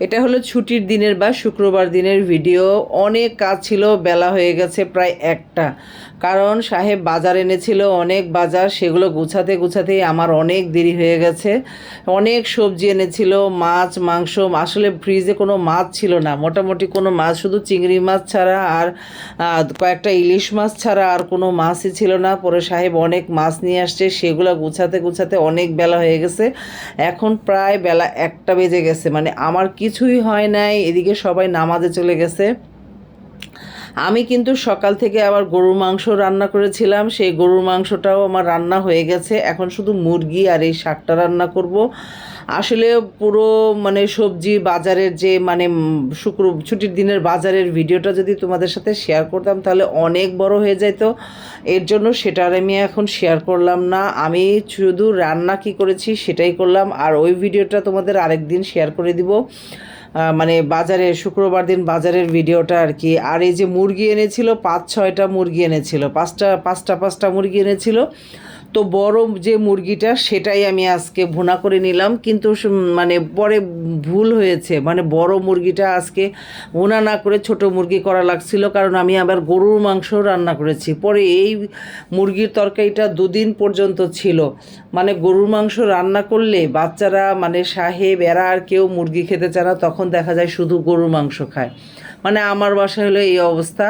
এটা হলো ছুটির দিনের বা শুক্রবার দিনের ভিডিও। অনেক কাজ ছিল, বেলা হয়ে গেছে প্রায় একটা। কারণ সাহেব বাজার এনেছিল, অনেক বাজার, সেগুলো গুছাতে গুছাতেই আমার অনেক দেরি হয়ে গেছে। অনেক সবজি এনেছিল, মাছ, মাংস, আসলে ফ্রিজে কোনো মাছ ছিল না। মোটামুটি কোনো মাছ, শুধু চিংড়ি মাছ ছাড়া আর কয়েকটা ইলিশ মাছ ছাড়া আর কোনো মাছই ছিল না। পরে সাহেব অনেক মাছ নিয়ে আসছে, সেগুলো গুছাতে গুছাতে অনেক বেলা হয়ে গেছে। এখন প্রায় বেলা একটা বেজে গেছে। মানে আমার কিছুই হয় নাই, এদিকে সবাই নামাজে চলে গেছে। আমি কিন্তু সকাল থেকে আবার গরুর মাংস রান্না করেছিলাম, সেই গরুর মাংসটাও আমার রান্না হয়ে গেছে। এখন শুধু মুরগি আর এই শাকটা রান্না করব। আসলে পুরো মানে সবজি বাজারের যে মানে শুক্র ছুটির দিনের বাজারের ভিডিওটা যদি তোমাদের সাথে শেয়ার করতাম, তাহলে অনেক বড় হয়ে যেত এর জন্য সেটা আর আমি এখন শেয়ার করলাম না। আমি শুধু রান্না কি করেছি সেটাই করলাম, আর ওই ভিডিওটা তোমাদের আরেক দিন শেয়ার করে দিব। মানে বাজারে, শুক্রবার দিন বাজারের ভিডিওটা আর কি। আর এই যে মুরগি এনেছিল পাঁচ ছয়টা মুরগি এনেছিল, পাঁচটা পাঁচটা পাঁচটা মুরগি এনেছিল। তো বড় যে মুরগিটা, সেটাই আমি আজকে ভুনা করে নিলাম। কিন্তু মানে পরে ভুল হয়েছে। মানে বড় মুরগিটা আজকে ভুনা না করে ছোট মুরগি করা লাগছিল, কারণ আমি আবার গরুর মাংস রান্না করেছি। পরে এই মুরগির তরকারিটা দুদিন পর্যন্ত ছিল। মানে গরুর মাংস রান্না করলে বাচ্চারা মানে সাহেব, এরা আর কেউ মুরগি খেতে চায় না, তখন দেখা যায় শুধু গরুর মাংস খায়। মানে আমার বাসায় হলো এই অবস্থা।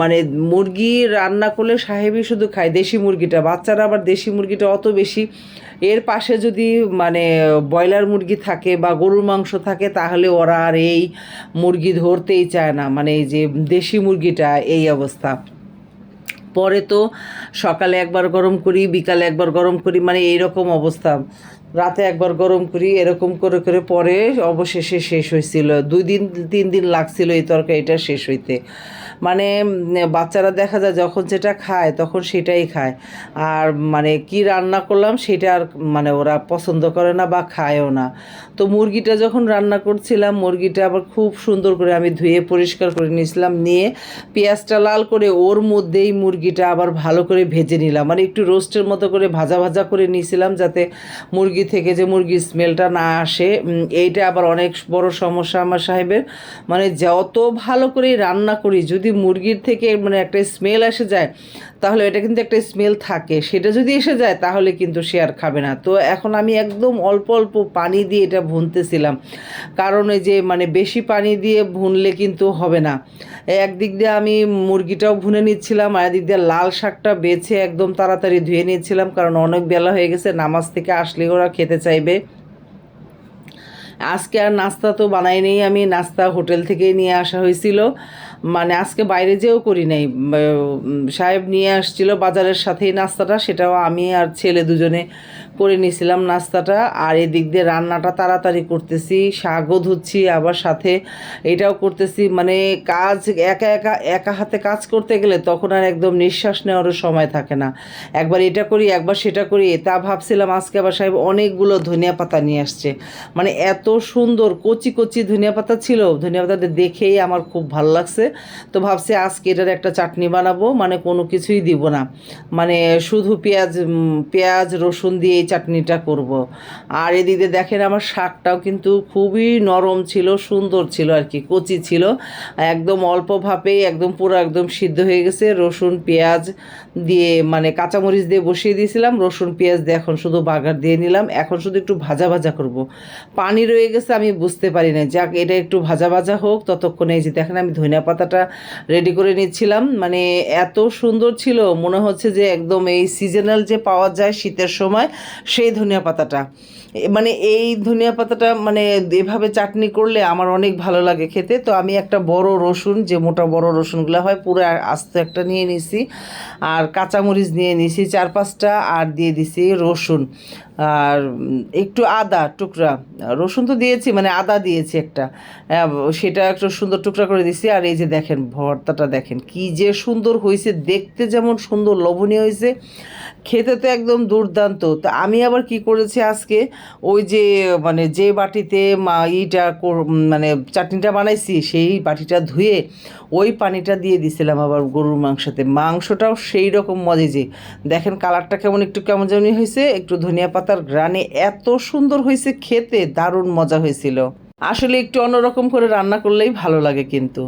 মানে মুরগি রান্না করলে সাহেবই শুধু খায় দেশি মুরগিটা, বাচ্চারা আবার দেশি মুরগিটা অত বেশি। এর পাশে যদি মানে ব্রয়লার মুরগি থাকে বা গরুর মাংস থাকে, তাহলে ওরা আর এই মুরগি ধরতেই চায় না। মানে এই যে দেশি মুরগিটা, এই অবস্থা। পরে তো সকালে একবার গরম করি, বিকালে একবার গরম করি মানে এইরকম অবস্থা। রাতে একবার গরম করি, এরকম করে করে পরে অবশেষে শেষ হয়েছিল। দুই দিন, তিন দিন লাগছিল এই তরকারিটা শেষ হইতে। মানে বাচ্চারা দেখা যায় যখন যেটা খায় তখন সেটাই খায়। আর মানে কি রান্না করলাম সেটা আর মানে ওরা পছন্দ করে না বা খায়ও না। তো মুরগিটা যখন রান্না করছিলাম, মুরগিটা আবার খুব সুন্দর করে আমি ধুয়ে পরিষ্কার করে নিয়েছিলাম, নিয়ে পেঁয়াজটা লাল করে ওর মধ্যেই মুরগিটা আবার ভালো করে ভেজে নিলাম। মানে একটু রোস্টের মতো করে ভাজা ভাজা করে নিয়েছিলাম যাতে মুরগি থেকে যে মুরগির স্মেলটা না আসে এইটা আবার অনেক বড় সমস্যা আমার সাহেবের। মানে যত ভালো করে রান্না করি, যদি মুরগির থেকে মানে একটা স্মেল এসে যায়, তাহলে এটা কিন্তু একটা স্মেল থাকে। সেটা যদি এসে যায়, তাহলে কিন্তু সে আর খাবে না। তো এখন আমি একদম অল্প অল্প পানি দিয়ে এটা ভুনতেছিলাম। কারণ এই যে মানে বেশি পানি দিয়ে ভুনলে কিন্তু হবে না। একদিক দিয়ে আমি মুরগিটাও ভুনে নিচ্ছিলাম, আর একদিক দিয়ে লাল শাকটা বেছে একদম তাড়াতাড়ি ধুয়ে নিচ্ছিলাম, কারণ অনেক বেলা হয়ে গেছে, নামাজ থেকে আসলে ওরা খেতে চাইবে। আজকে আর নাস্তা তো বানাই নেই আমি নাস্তা হোটেল থেকেই নিয়ে আসা হয়েছিল। মানে আজকে বাইরে যেও করি নাই। সাহেব নিয়ে আসছিল বাজারের সাথেই নাস্তাটা, সেটাও আমি আর ছেলে দুজনে করে নিয়েছিলাম নাস্তাটা। আর এদিক দিয়ে রান্নাটা তাড়াতাড়ি করতেছি, শাকও ধুচ্ছি, আবার সাথে এটাও করতেছি। মানে কাজ, একা একা একা হাতে কাজ করতে গেলে তখন আর একদম নিঃশ্বাস নেওয়ারও সময় থাকে না। একবার এটা করি, একবার সেটা করি, তা ভাবছিলাম আজকে আবার সাহেব অনেকগুলো ধনিয়া পাতা নিয়ে আসছে। মানে এত সুন্দর কচি কচি ধনিয়া পাতা ছিল, ধনিয়া পাতাটা দেখেই আমার খুব ভালো লাগছে। তো ভাবছি আজকে এটার একটা চাটনি বানাবো মানে কোনো কিছুই দিব না। মানে শুধু পেঁয়াজ পেঁয়াজ, রসুন দিয়ে এই চাটনিটা করব। আর এদিকে দেখেন আমার শাকটাও কিন্তু খুবই নরম ছিল, সুন্দর ছিল আর কি, কচি ছিল। একদম অল্প ভাপেই একদম পুরো একদম সিদ্ধ হয়ে গেছে। রসুন, পেঁয়াজ দিয়ে মানে কাঁচামরিচ দিয়ে বসিয়ে দিয়েছিলাম। রসুন, পেঁয়াজ দিয়ে এখন শুধু বাগার দিয়ে নিলাম। এখন শুধু একটু ভাজা ভাজা করব। পানি রয়ে গেছে, আমি বুঝতে পারি না যাক, এটা একটু ভাজা ভাজা হোক, ততক্ষণে এই যে দেখেন আমি ধনিয়া পাতাটা রেডি করে নিচ্ছিলাম। মানে এত সুন্দর ছিল, মনে হচ্ছে যে একদম এই সিজনাল যে পাওয়া যায় শীতের সময়, সেই ধনিয়া পাতাটা। মানে এই ধনিয়া পাতাটা মানে এভাবে চাটনি করলে আমার অনেক ভালো লাগে খেতে। তো আমি একটা বড় রসুন, যে মোটা বড় রসুনগুলো হয়, পুরো আস্ত একটা নিয়ে নিছি। আর কাঁচামরিচ নিয়ে নিছি চার পাঁচটা, আর দিয়ে দিছি রসুন। আর একটু আদা টুকরা। রসুন তো দিয়েছি মানে আদা দিয়েছি একটা। সেটা একটু সুন্দর টুকরা করে দিয়েছি আর এই যে দেখেন ভর্তাটা দেখেন, কি যে সুন্দর হয়েছে দেখতে যেমন সুন্দর, লোভনীয় হয়েছে খেতে তো একদম দুর্দান্ত। তো আমি আবার কি করেছি আজকে? ওই যে মানে যে বাটিতে মা ইটা মানে চাটনিটা বানাইছি, সেই বাটিটা ধুয়ে ওই পানিটা দিয়ে দিছিলাম আবার গরুর মাংসতে। মাংসটাও সেই রকম মজে যে, দেখেন কালারটা কেমন, একটু কেমন যেমনি হয়েছে, একটু ধনিয়া পাতার গ্রানে এত সুন্দর হয়েছে খেতে, দারুণ মজা হয়েছিল। আসলে একটু অন্যরকম করে রান্না করলেই ভালো লাগে কিন্তু।